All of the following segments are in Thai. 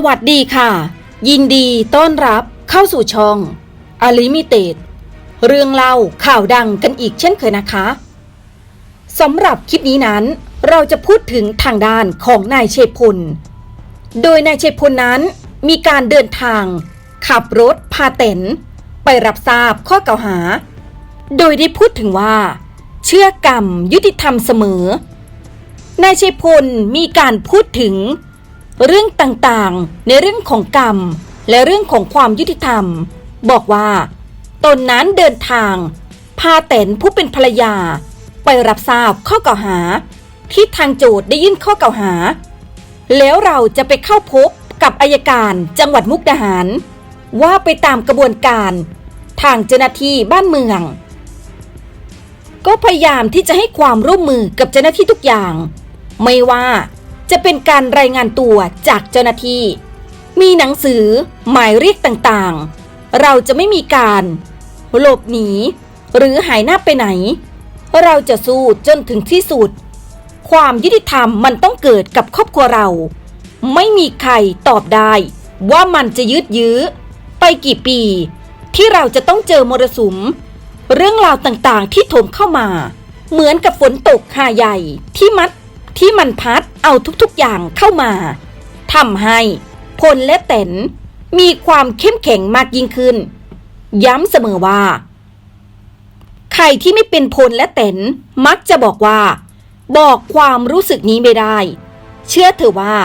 สวัสดีค่ะ ยินดีต้อนรับเข้าสู่ช่อง อลิมิเต็ดเรื่องเล่าข่าวดังกันอีกเช่นเคยนะคะสำหรับคลิปนี้นั้น เราจะพูดถึงทางด้านของนายเชพล โดยนายเชพลนั้นมีการเดินทาง ขับรถพาเต็นไปรับทราบข้อกล่าวหา โดยได้พูดถึงว่า เชื่อกรรมยุติธรรมเสมอนายเชพลมีการพูดถึง เรื่องต่างๆ ในเรื่องของกรรม และเรื่องของความยุติธรรม บอกว่า ตนนั้นเดินทาง พาแตนผู้เป็นภรรยา ไปรับทราบข้อกล่าวหา ที่ทางโจทย์ได้ยื่นข้อกล่าวหา แล้วเราจะไปเข้าพบกับอายการจังหวัดมุกดาหาร ว่าไปตามกระบวนการทางเจ้าหน้าที่บ้านเมือง ก็พยายามที่จะให้ความร่วมมือกับเจ้าหน้าที่ทุกอย่าง ไม่ว่า จะเป็นการรายงานตัวจากเจ้าหน้าที่ มีหนังสือหมายเรียกต่างๆ เราจะไม่มีการหลบหนี หรือหายหน้าไปไหน เราจะสู้จนถึงที่สุด ความยุติธรรมมันต้องเกิดกับครอบครัวเรา ไม่มีใครตอบได้ ว่ามันจะยืดยื้อ ไปกี่ปี ที่เราจะต้องเจอมรสุม เรื่องราวต่างๆที่โถมเข้ามา เหมือนกับฝนตกหาใหญ่ที่มัด ที่มันพัดเอาทุกๆอย่างเข้ามาทำให้พลและแตนมีความเข้มแข็งมากยิ่งขึ้น ย้ำเสมอว่า ใครที่ไม่เป็นพลและแตนมักจะบอกว่า บอกความรู้สึกนี้ไม่ได้ เชื่อเถอะว่า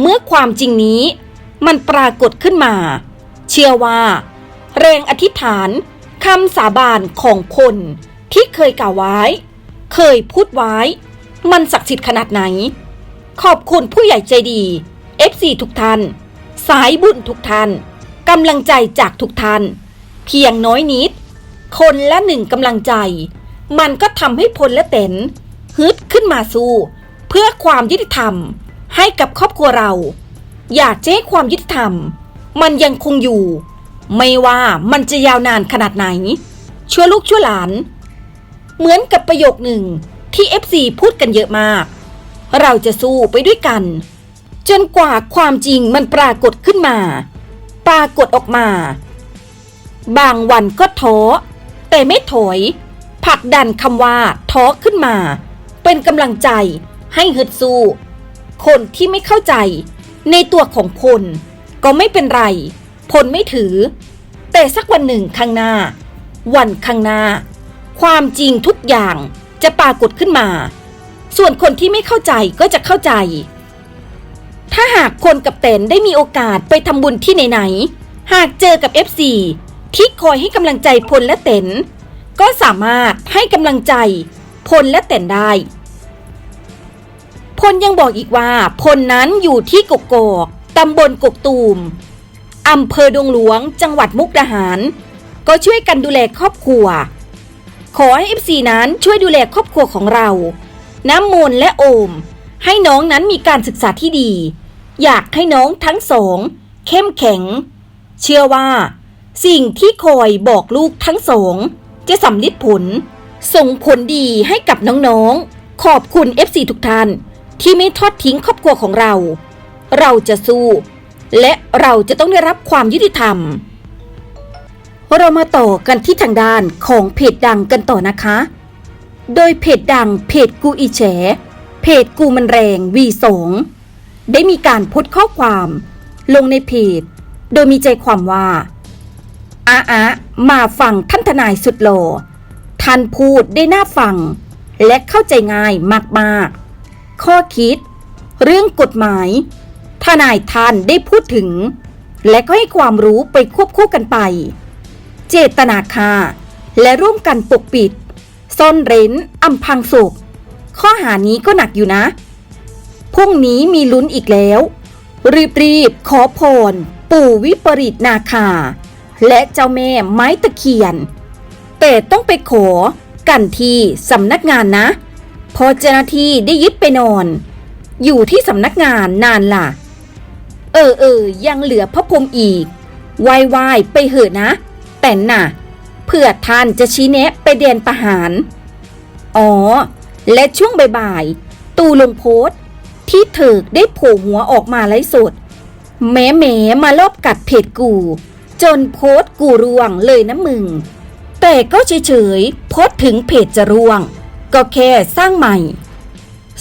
เมื่อความจริงนี้มันปรากฏขึ้นมา เชื่อว่า แรงอธิษฐานคำสาบานของคนที่เคยกล่าวไว้ เคยพูดไว้ มันศักดิ์สิทธิ์ขนาดไหน ขอบคุณผู้ใหญ่ใจดี FC ทุกท่าน สายบุญทุกท่านกำลังใจจากทุกท่าน เพียงน้อยนิด คนละหนึ่งกำลังใจ มันก็ทำให้พลและเต็นฮึดขึ้นมาสู้ เพื่อความยุติธรรมให้กับครอบครัวเรา อยากจะให้ความยุติธรรม มันยังคงอยู่ ไม่ว่ามันจะยาวนานขนาดไหน ชั่วลูกชั่วหลาน เหมือนกับประโยคหนึ่ง ที่ FC พูดกันเยอะมาก เราจะสู้ไปด้วยกัน จนกว่าความจริงมันปรากฏขึ้นมา ปรากฏออกมา บางวันก็ท้อแต่ไม่ถอยผลักดันคำว่าท้อขึ้นมา เป็นกำลังใจให้ฮึดสู้ คนที่ไม่เข้าใจในตัวของพลก็ไม่เป็นไร พลไม่ถือ แต่สักวันหนึ่งข้างหน้า วันข้างหน้า ความจริงทุกอย่าง จะปรากฏขึ้นมา ส่วนคนที่ไม่เข้าใจก็จะเข้าใจ ถ้าหากคนกับเต็นได้มีโอกาสไปทำบุญที่ไหนๆหากเจอกับ FC ที่คอยให้กำลังใจพลและเต็นก็สามารถให้กำลังใจพลและเต็นได้ พลยังบอกอีกว่าพลนั้นอยู่ที่กกอกตำบลกกตูมอำเภอดงหลวง จังหวัดมุกดาหาร ก็ช่วยกันดูแลครอบครัว ขอให้ FC นั้นช่วยดูแลครอบครัวของเรา น้ำมนต์และโอม ให้น้องนั้นมีการศึกษาที่ดี อยากให้น้องทั้งสอง เข้มแข็ง เชื่อว่า สิ่งที่คอยบอกลูกทั้งสอง จะสำลิดผล ส่งผลดีให้กับน้องๆ ขอบคุณ FC ทุกท่าน ที่ไม่ทอดทิ้งครอบครัวของเรา เราจะสู้ และเราจะต้องได้รับความยุติธรรม เรามาต่อกันที่ทางด้านของเพจดังกันต่อนะคะ โดยเพจดังเพจกูอีแฉ เพจกูมันแรงวีสงได้มีการพสต์ข้อความ ลงในเพจ โดยมีใจความว่าอาอะมาฟังท่านทนายสุดหล่อท่านพูดได้น่าฟัง และเข้าใจง่ายมากๆ ข้อคิด เรื่องกฎหมาย ทนายท่านได้พูดถึง และก็ให้ความรู้ไปควบคู่กันไป เจตนาค่า และร่วมกันปกปิด ซ่อนเร้นอำพังศพ ข้อหานี้ก็หนักอยู่นะ พรุ่งนี้มีลุ้นอีกแล้ว รีบๆ ขอพร ปู่วิปริตนาคา และเจ้าแม่ไม้ตะเคียน แต่ต้องไปขอกันที่สำนักงานนะ พอเจ้าหน้าที่ได้ยึดไปนอน อยู่ที่สำนักงานนานล่ะ เออเออยังเหลือพระพรมอีกวายวายไปเหอะนะ แต่น่ะ เพื่อท่านจะชี้แนะไปเดนประหาร อ๋อ และช่วงบ่ายๆ ตูลงโพสที่เถิกได้โผล่หัวออกมาไลฟ์สดแหม้แหมมาลอบกัดเพจกู จนโพสกูร่วงเลยนะมึง แต่ก็เฉยๆโพสถึงเพจจะร่วง ก็แค่สร้างใหม่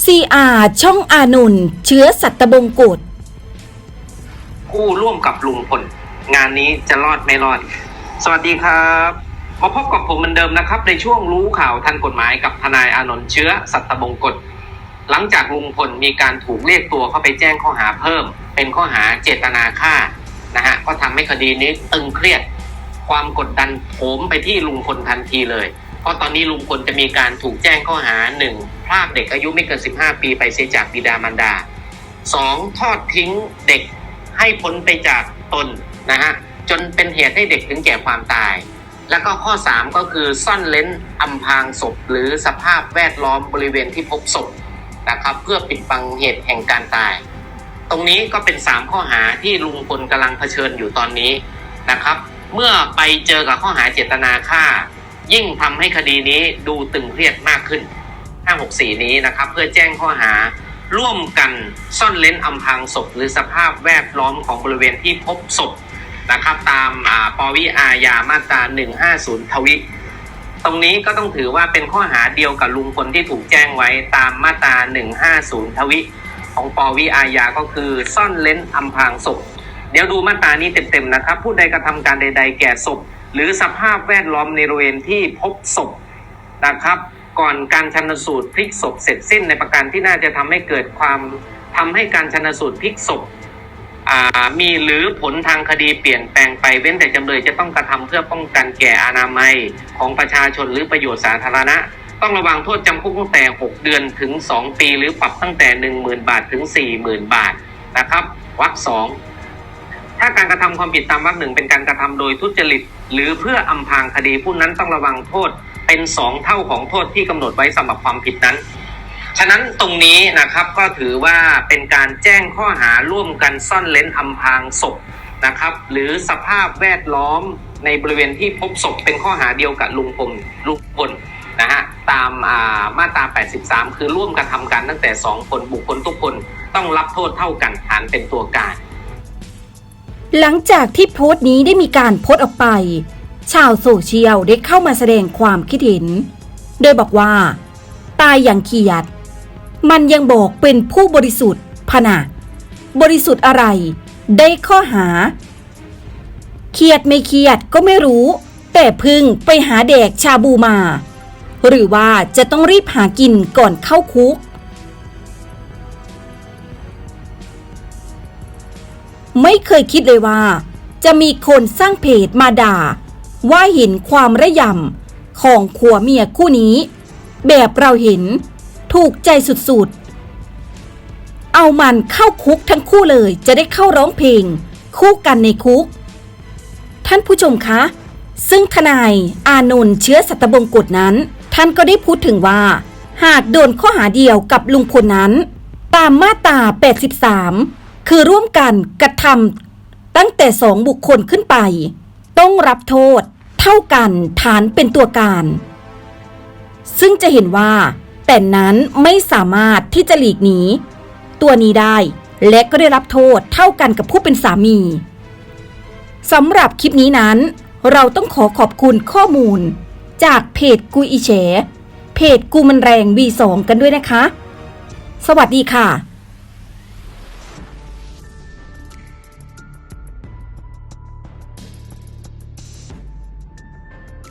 CR ช่องอานนเชื้อสัตบงกฎกู้ร่วมกับลุงพลงานนี้จะรอดไม่รอด สวัสดีครับมาพบกับผมเหมือนเดิมนะครับ ในช่วงรู้ข่าวทันกฎหมายกับทนายอานนท์เชื้อ สัตบงกฎหลังจากลุงพลมีการถูกเรียกตัวเข้าไปแจ้งข้อหาเพิ่ม เป็นข้อหาเจตนาฆ่านะฮะก็ทำให้คดีนี้ตึงเครียด ความกดดันโถมไปที่ลุงพลทันทีเลย เพราะตอนนี้ลุงพลจะมีการถูกแจ้งข้อหาหนึ่งพรากเด็กอายุไม่เกิน 15 ปีไปเสียจากบิดามารดาสองทอดทิ้งเด็กให้พ้นไปจากตนนะฮะ จนเป็นเหตุให้เด็กถึงแก่ความตาย แล้วก็ข้อ 3 ก็คือซ่อนเล้นอำพรางศพ หรือสภาพแวดล้อมบริเวณที่พบศพนะครับเพื่อปิดบังเหตุแห่งการตาย ตรงนี้ก็เป็น 3 ข้อหาที่ลุงพลกำลังเผชิญอยู่ตอนนี้นะครับ เมื่อไปเจอกับข้อหาเจตนาฆ่า ยิ่งทำให้คดีนี้ดูตึงเครียดมากขึ้น 564 นี้นะครับ เพื่อแจ้งข้อหาร่วมกันซ่อนเล้นอำพรางศพ หรือสภาพแวดล้อมของบริเวณที่พบศพ นะครับ ตามปวิอาญามาตรา150 ทวิ ตรงนี้ก็ต้องถือว่าเป็นข้อหาเดียวกับลุงพลที่ถูกแจ้งไว้ตามมาตรา150 ทวิ ของปวิอาญาก็คือซ่อนเล้นอำพรางศพ เดี๋ยวดูมาตรานี้เต็มๆนะครับ ผู้ใดกระทำการใด ๆ แก่ศพ หรือสภาพแวดล้อมในบริเวณที่พบศพนะครับ ก่อนการชันสูตรพลิกศพเสร็จสิ้นในประการที่น่าจะทำให้เกิดความทำให้การชันสูตรพลิกศพ มีหรือผลทางคดีเปลี่ยนแปลงไปเว้นแต่จำเลยจะต้องกระทำเพื่อป้องกันแก่อนามัยของประชาชนหรือประโยชน์สาธารณะ ต้องระวังโทษจำคุกตั้งแต่ 6 เดือนถึง 2 ปี หรือปรับตั้งแต่ 10,000 บาทถึง 40,000 บาทนะครับวรรคสองถ้าการกระทำความผิดตามวรรคหนึ่งเป็นการกระทำโดยทุจริต หรือเพื่ออำพรางคดีผู้นั้นต้องระวังโทษเป็นสองเท่าของโทษที่กำหนดไว้สำหรับความผิดนั้น ฉะนั้นตรงนี้นะครับก็ถือว่าเป็นการแจ้งข้อหาร่วมกันซ่อนเล้นอำพรางศพนะครับ หรือสภาพแวดล้อมในบริเวณที่พบศพเป็นข้อหาเดียวกับลุงพลลุงพลนะฮะตามอ่ามาตรา 83 คือร่วมกระทำกันตั้งแต่ 2 คนบุคคลทุกคนต้องรับโทษเท่ากันฐานเป็นตัวการ หลังจากที่โพสต์นี้ได้มีการโพสต์ออกไป ชาวโซเชียลได้เข้ามาแสดงความคิดเห็น โดยบอกว่า ตายอย่างเขียด มันยังบอกเป็นผู้บริสุทธิ์พนะบริสุทธิ์อะไร ได้ข้อหา เครียดไม่เครียดก็ไม่รู้ แต่พึ่งไปหาแดกชาบูมา หรือว่าจะต้องรีบหากินก่อนเข้าคุก ไม่เคยคิดเลยว่า จะมีคนสร้างเพจมาด่า ว่าเห็นความระยำของขัวเมียคู่นี้ แบบเราเห็น ถูกใจสุดๆ เอามันเข้าคุกทั้งคู่เลยจะได้เข้าร้องเพลง คู่กันในคุก ท่านผู้ชมคะ ซึ่งทนายอานนท์เชื้อสัตบงกฎนั้น ท่านก็ได้พูดถึงว่า หากโดนข้อหาเดียวกับลุงพลนั้น ตามมาตรา 83 คือร่วมกันกระทำตั้งแต่สองบุคคลขึ้นไป ต้องรับโทษ เท่ากันฐานเป็นตัวการ ซึ่งจะเห็นว่า แต่นั้นไม่สามารถที่จะหลีกหนีตัวนี้ได้ และก็ได้รับโทษเท่ากันกับผู้เป็นสามีสำหรับคลิปนี้นั้น เราต้องขอขอบคุณข้อมูล จากเพจกุยอีเฉเพจกูมันแรง V2 กันด้วยนะคะ สวัสดีค่ะ